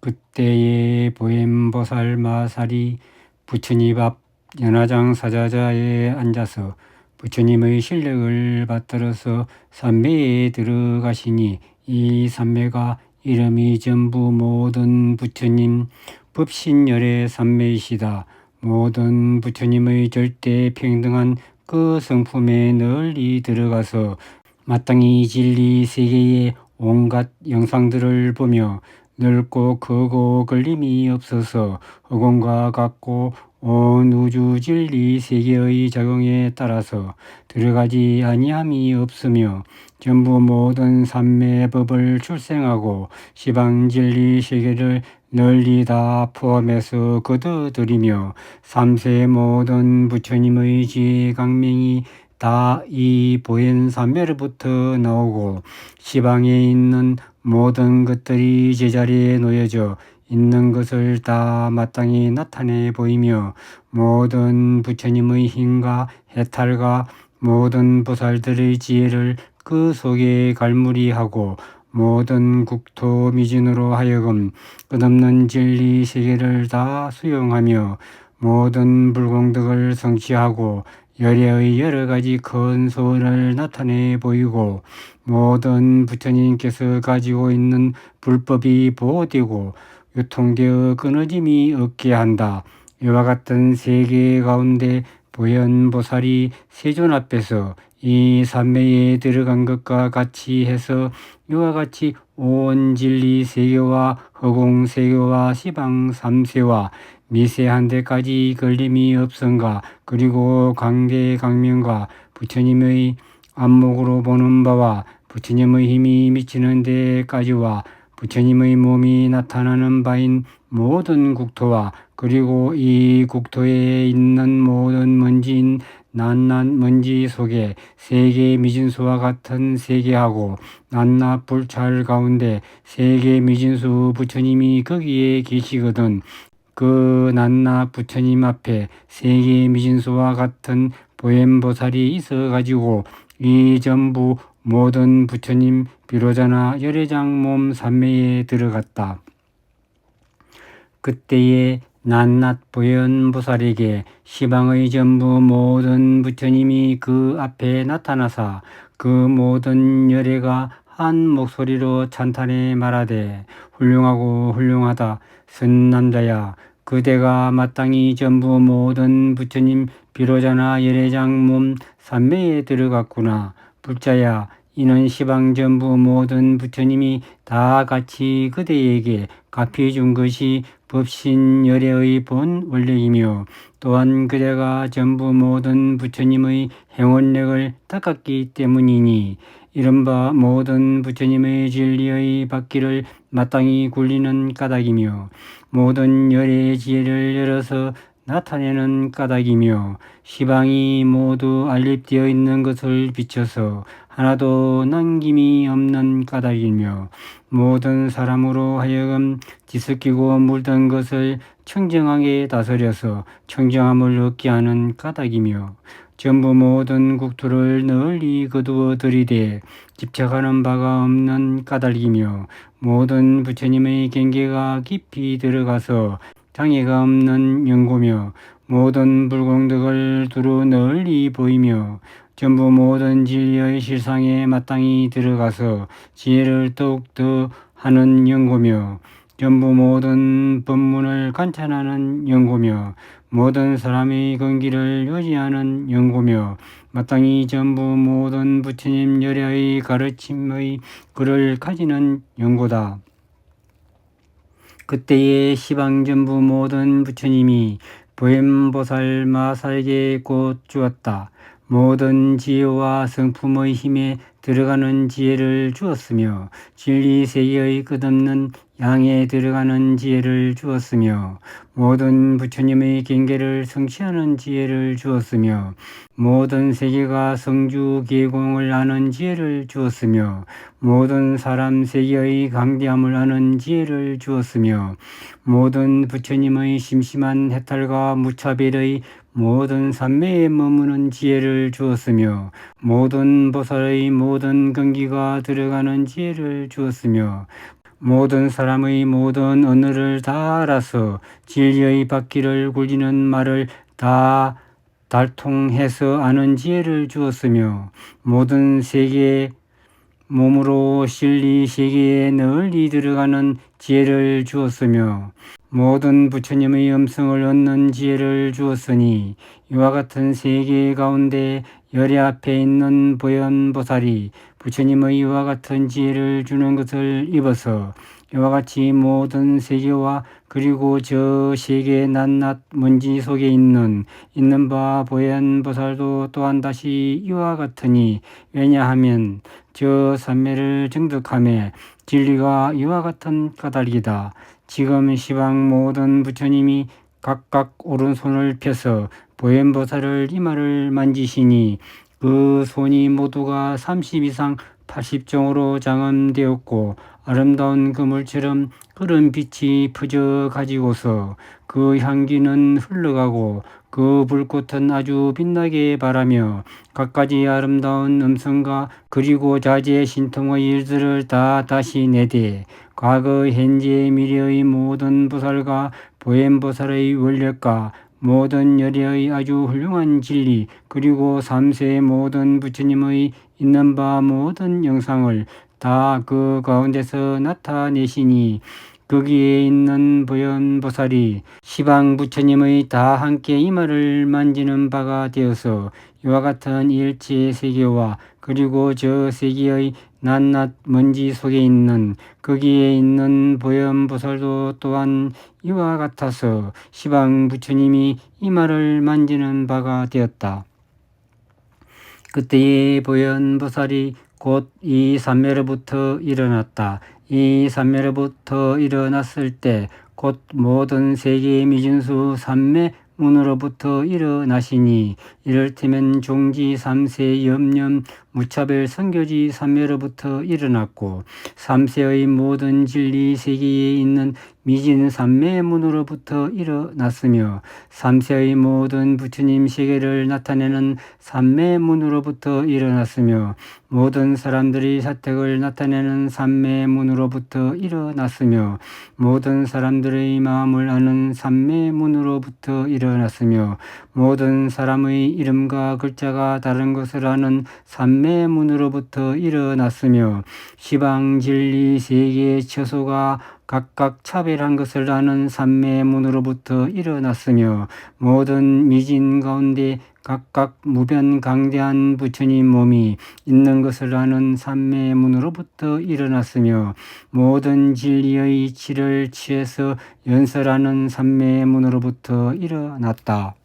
그때에 보엠보살 마살이 부처님 앞 연화장 사자자에 앉아서 부처님의 실력을 받들어서 삼매에 들어가시니 이 삼매가 이름이 전부 모든 부처님 법신열의 삼매이시다. 모든 부처님의 절대 평등한 그 성품에 널리 들어가서 마땅히 진리 세계의 온갖 영상들을 보며 넓고 크고 걸림이 없어서 허공과 같고 온 우주 진리 세계의 작용에 따라서 들어가지 아니함이 없으며 전부 모든 삼매 법을 출생하고 시방 진리 세계를 널리 다 포함해서 거둬들이며 삼세 모든 부처님의 지혜 강명이 다 이 보현 삼매로부터 나오고 시방에 있는 모든 것들이 제자리에 놓여져 있는 것을 다 마땅히 나타내 보이며 모든 부처님의 힘과 해탈과 모든 보살들의 지혜를 그 속에 갈무리하고 모든 국토 미진으로 하여금 끝없는 진리 세계를 다 수용하며 모든 불공덕을 성취하고 열애의 여러 가지 큰 소원을 나타내 보이고 모든 부처님께서 가지고 있는 불법이 보호되고 유통되어 끊어짐이 없게 한다. 이와 같은 세계 가운데 보현보살이 세존 앞에서 이 삼매에 들어간 것과 같이 해서 이와 같이 온 진리 세계와 허공 세계와 시방 삼세와 미세한 데까지 걸림이 없은가 그리고 강대 강명과 부처님의 안목으로 보는 바와 부처님의 힘이 미치는 데까지와 부처님의 몸이 나타나는 바인 모든 국토와 그리고 이 국토에 있는 모든 먼지인 낱낱 먼지 속에 세계 미진수와 같은 세계하고 낱낱 불찰 가운데 세계 미진수 부처님이 거기에 계시거든 그 낱낱 부처님 앞에 세계 미진수와 같은 보현보살이 있어 가지고 이 전부 모든 부처님 비로자나 열애장 몸 삼매에 들어갔다. 그때에 낱낱 보현보살에게 시방의 전부 모든 부처님이 그 앞에 나타나사 그 모든 열애가 한 목소리로 찬탄해 말하되 훌륭하고 훌륭하다. 선 남자야 그대가 마땅히 전부 모든 부처님 비로자나 열애장 몸 삼매에 들어갔구나. 불자야 이는 시방 전부 모든 부처님이 다 같이 그대에게 갚이 준 것이 법신 열애의 본 원력이며 또한 그대가 전부 모든 부처님의 행원력을 닦았기 때문이니 이른바 모든 부처님의 진리의 받기를 마땅히 굴리는 까닭이며 모든 열애의 지혜를 열어서 나타내는 까닭이며 시방이 모두 알립되어 있는 것을 비춰서 하나도 남김이 없는 까닭이며 모든 사람으로 하여금 뒤섞이고 물든 것을 청정하게 다스려서 청정함을 얻게 하는 까닭이며 전부 모든 국토를 널리 거두어 들이대 집착하는 바가 없는 까닭이며 모든 부처님의 경계가 깊이 들어가서 장애가 없는 연고며 모든 불공덕을 두루 널리 보이며 전부 모든 진리의 실상에 마땅히 들어가서 지혜를 더욱더 하는 연고며 전부 모든 법문을 관찰하는 연고며 모든 사람의 건기를 유지하는 연고며 마땅히 전부 모든 부처님 열애의 가르침의 글을 가지는 연고다. 그때의 시방 전부 모든 부처님이 보엠보살 마사에게 곧 주었다. 모든 지혜와 성품의 힘에 들어가는 지혜를 주었으며 진리 세계의 끝없는 양에 들어가는 지혜를 주었으며 모든 부처님의 경계를 성취하는 지혜를 주었으며 모든 세계가 성주 계공을 아는 지혜를 주었으며 모든 사람 세계의 강대함을 아는 지혜를 주었으며 모든 부처님의 심심한 해탈과 무차별의 모든 산매에 머무는 지혜를 주었으며 모든 보살의 모든根기가 들어가는 지혜를 주었으며 모든 사람의 모든 언어를 다 알아서 진리의 바퀴를 굴리는 말을 다 달통해서 아는 지혜를 주었으며 모든 세계 몸으로 실리 세계에 널리 들어가는 지혜를 주었으며 모든 부처님의 음성을 얻는 지혜를 주었으니 이와 같은 세계 가운데 열애 앞에 있는 보현보살이 부처님의 이와 같은 지혜를 주는 것을 입어서 이와 같이 모든 세계와 그리고 저 세계 낱낱 먼지 속에 있는 있는 바 보현 보살도 또한 다시 이와 같으니 왜냐하면 저 삼매를 증득함에 진리가 이와 같은 까닭이다. 지금 시방 모든 부처님이 각각 오른손을 펴서 보현보살을 이마를 만지시니 그 손이 모두가 30 이상 80종으로 장엄되었고 아름다운 그물처럼 흐른 빛이 퍼져 가지고서 그 향기는 흘러가고 그 불꽃은 아주 빛나게 바라며 갖가지 아름다운 음성과 그리고 자제 신통의 일들을 다 다시 내대 과거 현재 미래의 모든 보살과 보현보살의 원력과 모든 열애의 아주 훌륭한 진리 그리고 삼세 모든 부처님의 있는 바 모든 영상을 다 그 가운데서 나타내시니 거기에 있는 보현보살이 시방 부처님의 다 함께 이마를 만지는 바가 되어서 이와 같은 일체 세계와 그리고 저 세계의 낱낱 먼지 속에 있는 거기에 있는 보현보살도 또한 이와 같아서 시방 부처님이 이마를 만지는 바가 되었다. 그때의 보현보살이 곧이 삼매로부터 일어났다. 이 삼매로부터 일어났을 때 곧 모든 세계의 미진수 삼매 문으로부터 일어나시니 이를테면 종지 삼세 염념 무차별 선교지 삼매로부터 일어났고 삼세의 모든 진리 세계에 있는 미진 삼매문으로부터 일어났으며 삼세의 모든 부처님 세계를 나타내는 삼매문으로부터 일어났으며 모든 사람들이 사택을 나타내는 삼매문으로부터 일어났으며 모든 사람들의 마음을 아는 삼매문으로부터 일어났으며 모든 사람의 이름과 글자가 다른 것을 아는 삼매문으로부터 일어났으며 시방 진리 세계의 처소가 각각 차별한 것을 아는 삼매문으로부터 일어났으며 모든 미진 가운데 각각 무변 강대한 부처님 몸이 있는 것을 아는 삼매문으로부터 일어났으며 모든 진리의 이치를 취해서 연설하는 삼매문으로부터 일어났다.